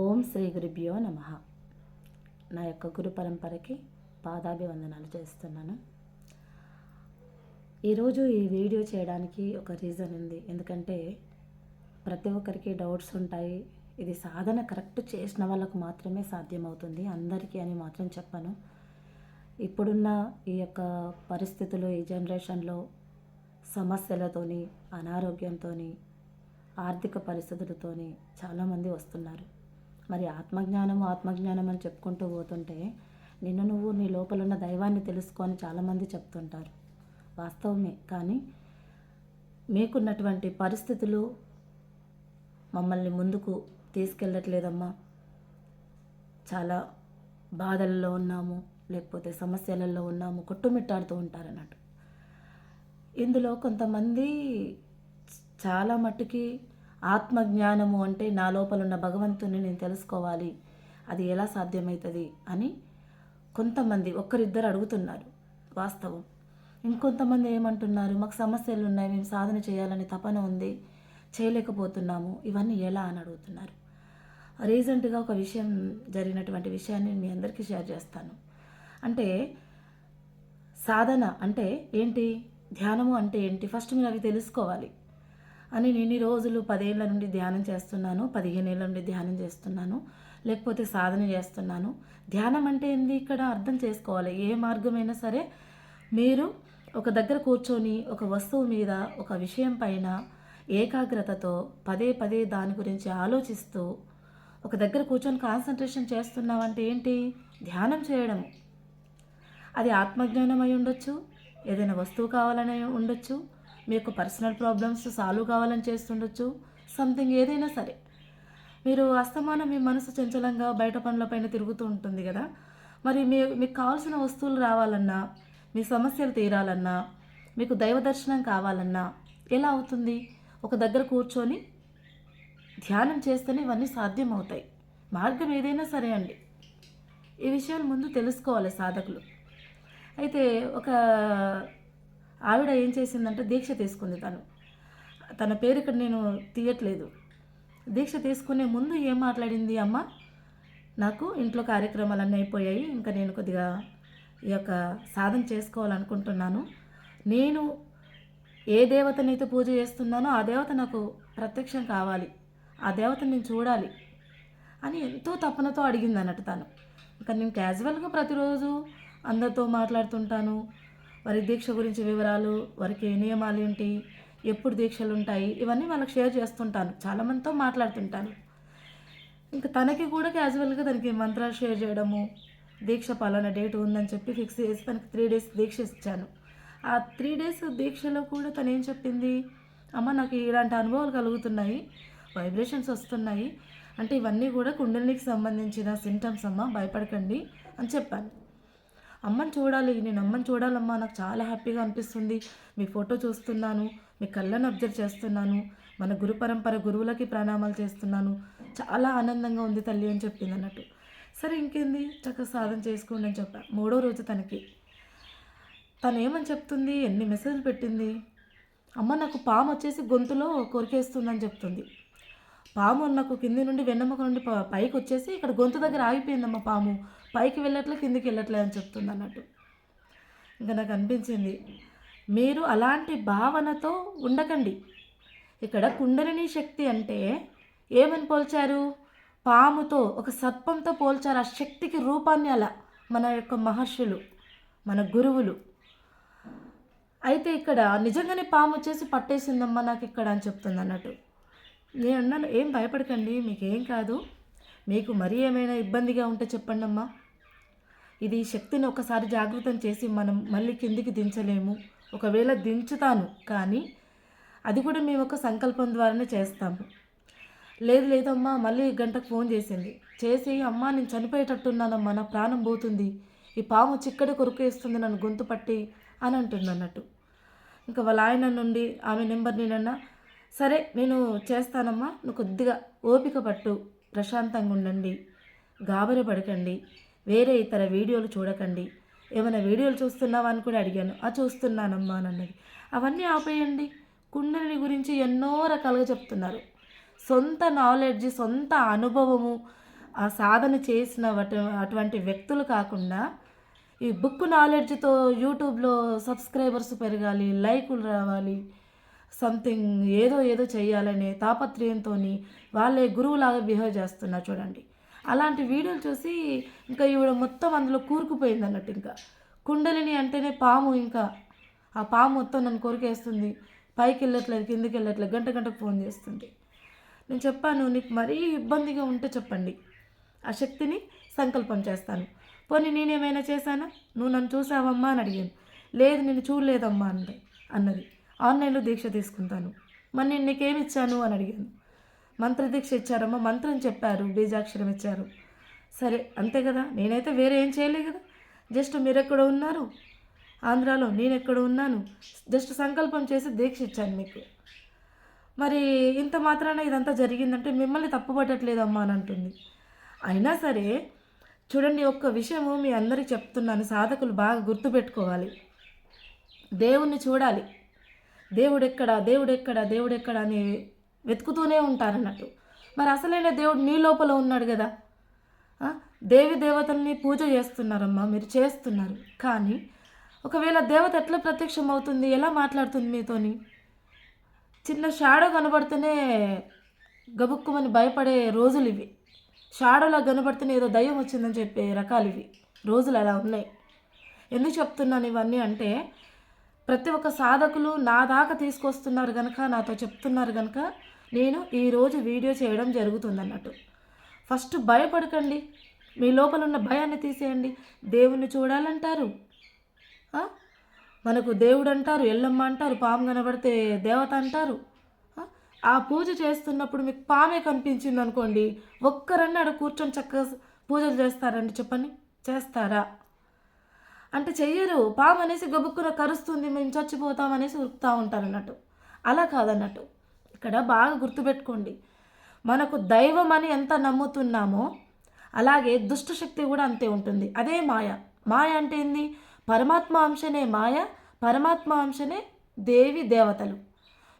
ఓం శ్రీ గురుభ్యో నమ. నా యొక్క గురు పరంపరకి పాదాభివందనాలు చేస్తున్నాను. ఈరోజు ఈ వీడియో చేయడానికి ఒక రీజన్ ఉంది. ఎందుకంటే ప్రతి ఒక్కరికి డౌట్స్ ఉంటాయి. ఇది సాధన కరెక్ట్ చేసిన వాళ్ళకు మాత్రమే సాధ్యమవుతుంది. అందరికీ అని మాత్రం చెప్పను. ఇప్పుడున్న ఈ యొక్క పరిస్థితులు ఈ జనరేషన్లో సమస్యలతోని అనారోగ్యంతోని ఆర్థిక పరిస్థితులతోని చాలామంది వస్తున్నారు. మరి ఆత్మజ్ఞానం ఆత్మజ్ఞానం అని చెప్పుకుంటూ పోతుంటే నిన్ను నువ్వు నీ లోపల ఉన్న దైవాన్ని తెలుసుకొని చాలామంది చెప్తుంటారు. వాస్తవమే. కానీ మీకున్నటువంటి పరిస్థితులు మమ్మల్ని ముందుకు తీసుకెళ్ళట్లేదమ్మా. చాలా బాధల్లో ఉన్నాము లేకపోతే సమస్యలలో ఉన్నాము కొట్టుమిట్టాడుతూ ఉంటారన్నట్టు. ఇందులో కొంతమంది చాలా మట్టుకి ఆత్మజ్ఞానము అంటే నా లోపల ఉన్న భగవంతుని నేను తెలుసుకోవాలి. అది ఎలా సాధ్యమవుతుంది అని కొంతమంది ఒక్కరిద్దరు అడుగుతున్నారు వాస్తవం. ఇంకొంతమంది ఏమంటున్నారు మాకు సమస్యలు ఉన్నాయి మేము సాధన చేయాలని తపన ఉంది చేయలేకపోతున్నాము. ఇవన్నీ ఎలా? అని అడుగుతున్నారు. రీసెంట్గా ఒక విషయం జరిగినటువంటి విషయాన్ని మీ అందరికీ షేర్ చేస్తాను. అంటే సాధన అంటే ఏంటి? ధ్యానము అంటే ఏంటి? ఫస్ట్ మీరు అవి తెలుసుకోవాలి. అని నేను రోజులు పదేళ్ళ నుండి ధ్యానం చేస్తున్నాను పదిహేను ఏళ్ళ నుండి ధ్యానం చేస్తున్నాను లేకపోతే సాధన చేస్తున్నాను. ధ్యానం అంటే ఏంది? ఇక్కడ అర్థం చేసుకోవాలి. ఏ మార్గమైనా సరే మీరు ఒక దగ్గర కూర్చొని ఒక వస్తువు మీద ఒక విషయం పైన ఏకాగ్రతతో పదే పదే దాని గురించి ఆలోచిస్తూ ఒక దగ్గర కూర్చొని కాన్సన్ట్రేషన్ చేస్తున్నామంటే ఏంటి? ధ్యానం చేయడం. అది ఆత్మజ్ఞానం అయి ఉండొచ్చు ఏదైనా వస్తువు కావాలని ఉండొచ్చు మీ యొక్క పర్సనల్ ప్రాబ్లమ్స్ సాల్వ్ కావాలని చేస్తుండొచ్చు. సంథింగ్ ఏదైనా సరే. మీరు అస్తమానం మీ మనసు చంచలంగా బయట పనులపైన తిరుగుతూ ఉంటుంది కదా. మరి మీ మీకు కావాల్సిన వస్తువులు రావాలన్నా మీ సమస్యలు తీరాలన్నా మీకు దైవ దర్శనం కావాలన్నా ఎలా అవుతుంది? ఒక దగ్గర కూర్చొని ధ్యానం చేస్తేనే ఇవన్నీ సాధ్యం అవుతాయి మార్గం ఏదైనా సరే అండి. ఈ విషయాలు ముందు తెలుసుకోవాలి సాధకులు. అయితే ఒక ఆవిడ ఏం చేసిందంటే దీక్ష తీసుకుంది తను. తన పేరు ఇక్కడ నేను తీయట్లేదు. దీక్ష తీసుకునే ముందు ఏం మాట్లాడింది అమ్మ? నాకు ఇంట్లో కార్యక్రమాలన్నీ అయిపోయాయి ఇంకా నేను కొద్దిగా ఈ యొక్క సాధన చేసుకోవాలనుకుంటున్నాను. నేను ఏ దేవతనైతే పూజ చేస్తున్నానో ఆ దేవత నాకు ప్రత్యక్షం కావాలి. ఆ దేవతను నేను చూడాలి అని ఎంతో తపనతో అడిగింది అన్నట్టు తను. ఇంకా నేను క్యాజువల్గా ప్రతిరోజు అందరితో మాట్లాడుతుంటాను వారి దీక్ష గురించి వివరాలు వారికి ఏ నియమాలు ఏంటి ఎప్పుడు దీక్షలు ఉంటాయి ఇవన్నీ వాళ్ళకి షేర్ చేస్తుంటాను. చాలామందితో మాట్లాడుతుంటాను. ఇంకా తనకి కూడా క్యాజువల్గా తనకి మంత్రాలు షేర్ చేయడము దీక్ష పాలన డేట్ ఉందని చెప్పి ఫిక్స్ చేసి తనకి త్రీ డేస్ దీక్ష ఇచ్చాను. ఆ త్రీ డేస్ దీక్షలో కూడా తను ఏం చెప్పింది అమ్మ నాకు ఇలాంటి అనుభవాలు కలుగుతున్నాయి వైబ్రేషన్స్ వస్తున్నాయి అంటే ఇవన్నీ కూడా కుండలినికి సంబంధించిన సింటమ్స్ అమ్మ భయపడకండి అని చెప్పాను. అమ్మని చూడాలి నేను అమ్మని చూడాలమ్మా నాకు చాలా హ్యాపీగా అనిపిస్తుంది. మీ ఫోటో చూస్తున్నాను మీ కళ్ళను అబ్జర్వ్ చేస్తున్నాను మన గురు పరంపర గురువులకి ప్రణామాలు చేస్తున్నాను. చాలా ఆనందంగా ఉంది తల్లి అని చెప్పింది అన్నట్టు. సరే ఇంకేంది? చక్కగా సాధన చేసుకోండి అని చెప్పా. మూడో రోజు తనకి. తను ఏమని చెప్తుంది? ఎన్ని మెసేజ్లు పెట్టింది? అమ్మ నాకు పాము వచ్చేసి గొంతులో కొరికేస్తుందని చెప్తుంది. పాము నాకు కింది నుండి వెన్నెముక నుండి పైకి వచ్చేసి ఇక్కడ గొంతు దగ్గర ఆగిపోయిందమ్మ పాము. పైకి వెళ్ళట్లే కిందికి వెళ్ళట్లే అని చెప్తుంది అన్నట్టు. ఇంకా నాకు అనిపించింది మీరు అలాంటి భావనతో ఉండకండి. ఇక్కడ కుండలిని శక్తి అంటే ఏమని పోల్చారు? పాముతో ఒక సర్పంతో పోల్చారు ఆ శక్తికి రూపాన్ని అలా మన యొక్క మహర్షులు మన గురువులు. అయితే ఇక్కడ నిజంగానే పాము వచ్చేసి పట్టేసిందమ్మా నాకు ఇక్కడ అని చెప్తుంది అన్నట్టు. నేను అన్నాను ఏం భయపడకండి మీకేం కాదు. మీకు మరీ ఏమైనా ఇబ్బందిగా ఉంటే చెప్పండి అమ్మా ఇది శక్తిని ఒకసారి జాగృతం చేసి మనం మళ్ళీ కిందికి దించలేము. ఒకవేళ దించుతాను కానీ అది కూడా మేము ఒక సంకల్పం ద్వారానే చేస్తాము. లేదు లేదమ్మా మళ్ళీ గంటకు ఫోన్ చేసింది. చేసి అమ్మా నేను చనిపోయేటట్టున్నానమ్మా నా ప్రాణం పోతుంది. ఈ పాము చిక్కడి కొరుకేస్తుంది నన్ను గొంతు పట్టి అని అంటుంది అన్నట్టు. ఇంకా వాళ్ళ ఆయన నుండి ఆమె నెంబర్ నేనన్నా. సరే నేను చేస్తానమ్మా నువ్వు కొద్దిగా ఓపిక పట్టు. ప్రశాంతంగా ఉండండి గాబరి పడకండి వేరే ఇతర వీడియోలు చూడకండి. ఏమైనా వీడియోలు చూస్తున్నావా అని కూడా అడిగాను. ఆ చూస్తున్నానమ్మా అని అన్నది. అవన్నీ ఆపేయండి. కుండలిని గురించి ఎన్నో రకాలుగా చెప్తున్నారు. సొంత నాలెడ్జ్ సొంత అనుభవము ఆ సాధన చేసిన అటువంటి వ్యక్తులు కాకుండా ఈ బుక్ నాలెడ్జ్తో యూట్యూబ్లో సబ్స్క్రైబర్స్ పెరగాలి లైకులు రావాలి సంథింగ్ ఏదో ఏదో చేయాలనే తాపత్రయంతో వాళ్ళే గురువులాగా బిహేవ్ చేస్తున్నారు చూడండి. అలాంటి వీడియోలు చూసి ఇంకా ఈవిడ మొత్తం అందులో కూరుకుపోయింది అన్నట్టు ఇంకా. కుండలిని అంటేనే పాము ఇంకా. ఆ పాము మొత్తం నన్ను కొరికేస్తుంది. పైకి వెళ్ళట్లేదు కిందికి వెళ్ళట్లేదు గంట గంటకు ఫోన్ చేస్తుంది. నేను చెప్పాను నీకు మరీ ఇబ్బందిగా ఉంటే చెప్పండి. ఆ శక్తిని సంకల్పం చేస్తాను. పోనీ నేనేమైనా చేశానా? నువ్వు నన్ను చూసావమ్మా అని అడిగాను. లేదు నేను చూడలేదమ్మా అంటే అన్నది. ఆన్లైన్లో దీక్ష తీసుకుంటాను. మరి నేను నీకేమి ఇచ్చాను? అని అడిగాను. మంత్రదీక్ష ఇచ్చారమ్మా మంత్రం చెప్పారు బీజాక్షరం ఇచ్చారు. సరే అంతే కదా? నేనైతే వేరే ఏం చేయలే కదా? జస్ట్ మీరు ఎక్కడ ఉన్నారు. ఆంధ్రాలో నేను ఎక్కడ ఉన్నాను. జస్ట్ సంకల్పం చేసి దీక్ష ఇచ్చాను మీకు. మరి ఇంత మాత్రాన ఇదంతా జరిగిందంటే మిమ్మల్ని తప్పుపట్టట్లేదమ్మా అని అంటుంది. అయినా సరే చూడండి ఒక్క విషయము మీ అందరికి చెప్తున్నాను. సాధకులు బాగా గుర్తుపెట్టుకోవాలి. దేవుణ్ణి చూడాలి. దేవుడెక్కడ దేవుడెక్కడ దేవుడెక్కడ అని వెతుకుతూనే ఉంటారన్నట్టు. మరి అసలైన దేవుడు నీ లోపల ఉన్నాడు కదా. దేవి దేవతల్ని పూజ చేస్తున్నారమ్మా మీరు చేస్తున్నారు. కానీ ఒకవేళ దేవత ఎట్లా ప్రత్యక్షం అవుతుంది? ఎలా మాట్లాడుతుంది మీతోని? చిన్న షాడో కనబడితేనే గబుక్కుమని భయపడే రోజులు ఇవి. షాడోలా కనబడితేనే ఏదో దయ్యం వచ్చిందని చెప్పే రకాలు ఇవి. రోజులు అలా ఉన్నాయి. ఎందుకు చెప్తున్నాను ఇవన్నీ అంటే ప్రతి ఒక్క సాధకులు నా దాకా తీసుకొస్తున్నారు కనుక నాతో చెప్తున్నారు కనుక నేను ఈరోజు వీడియో చేయడం జరుగుతుంది అన్నట్టు ఫస్ట్ భయపడకండి. మీ లోపల ఉన్న భయాన్ని తీసేయండి. దేవుణ్ణి చూడాలంటారు. మనకు దేవుడు అంటారు ఎల్లమ్మ అంటారు పాము కనబడితే దేవత అంటారు. ఆ? పూజ చేస్తున్నప్పుడు మీకు పామే కనిపించింది అనుకోండి ఒక్కరన్నాడు ఆడ కూర్చొని చక్కగా పూజలు చేస్తారండి. చెప్పండి. చేస్తారా? అంటే చెయ్యరు. పాము అనేసి గబుక్కున కరుస్తుంది మేము చచ్చిపోతాం అనేసి ఉరుకుతూ ఉంటారు అన్నట్టు. అలా కాదన్నట్టు. ఇక్కడ బాగా గుర్తుపెట్టుకోండి. మనకు దైవం అని ఎంత నమ్ముతున్నామో అలాగే దుష్టశక్తి కూడా అంతే ఉంటుంది. అదే మాయ. మాయ అంటే ఏంది? పరమాత్మ అంశనే మాయ పరమాత్మ అంశనే దేవి దేవతలు.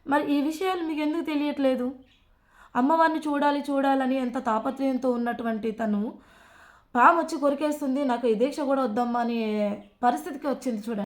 మరి ఈ విషయాలు మీకు ఎందుకు తెలియట్లేదు? అమ్మవారిని చూడాలి చూడాలని ఎంత తాపత్రయంతో ఉన్నటువంటి తను పాము వచ్చి కొరికేస్తుంది నాకు ఈ దీక్ష కూడా వద్దమ్మా అనే పరిస్థితికి వచ్చింది చూడండి.